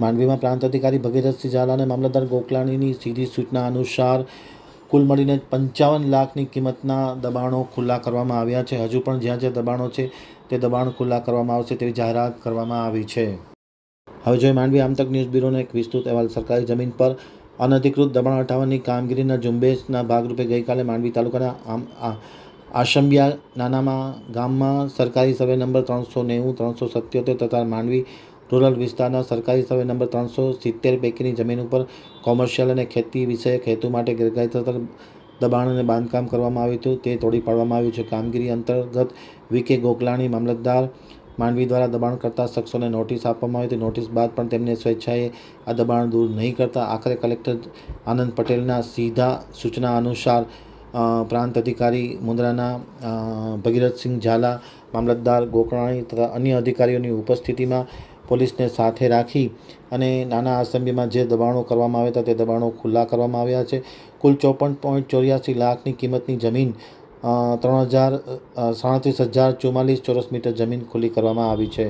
માંડવીમાં પ્રાંત અધિકારી ભગીરથસિંહ ઝાલા અને મામલતદાર ગોકલાણીની સીધી સૂચના અનુસાર કુલ મળીને પંચાવન લાખની કિંમતના દબાણો ખુલ્લા કરવામાં આવ્યા છે. હજુ પણ જ્યાં જ્યાં દબાણો છે તે દબાણ ખુલ્લા કરવામાં આવશે તેવી જાહેરાત કરવામાં આવી છે. હવે જોઈએ માંડવી આમતક ન્યૂઝ બ્યુરોનો એક વિસ્તૃત અહેવાલ. સરકારી જમીન પર અનધિકૃત દબાણ હટાવવાની કામગીરીના ઝુંબેશના ભાગરૂપે ગઈકાલે માંડવી તાલુકાના આમ આશંબિયા નાનામાં ગામમાં સરકારી સર્વે નંબર ત્રણસો નેવું, ત્રણસો સત્યોતેર તથા માંડવી રૂરલ વિસ્તારના સરકારી સર્વે નંબર ત્રણસો સિત્તેર પૈકીની જમીન ઉપર કોમર્શિયલ અને ખેતી વિષયક હેતુ માટે ગેરકાયદેસર દબાણ અને બાંધકામ કરવામાં આવ્યું હતું. તે તોડી પાડવામાં આવ્યું છે. કામગીરી અંતર્ગત વી. કે. ગોકલાણી મામલતદાર માંડવી દ્વારા દબાણ કરતા શખ્સોને નોટિસ આપવામાં આવી હતી. નોટિસ બાદ પણ તેમને સ્વેચ્છાએ આ દબાણ દૂર નહીં કરતા આખરે કલેક્ટર આનંદ પટેલના સીધા સૂચના અનુસાર પ્રાંત અધિકારી મુન્દ્રાના ભગીરથસિંહ ઝાલા, મામલતદાર ગોકળાણી તથા અન્ય અધિકારીઓની ઉપસ્થિતિમાં પોલીસને સાથે રાખી અને નાના આસંબીમાં જે દબાણો કરવામાં આવ્યા હતા તે દબાણો ખુલ્લા કરવામાં આવ્યા છે. કુલ ચોપન પોઈન્ટ ચોર્યાસી લાખની કિંમતની જમીન ત્રણ હજાર સાડત્રીસ હજાર ચુમ્માલીસ ચોરસ મીટર જમીન ખુલ્લી કરવામાં આવી છે.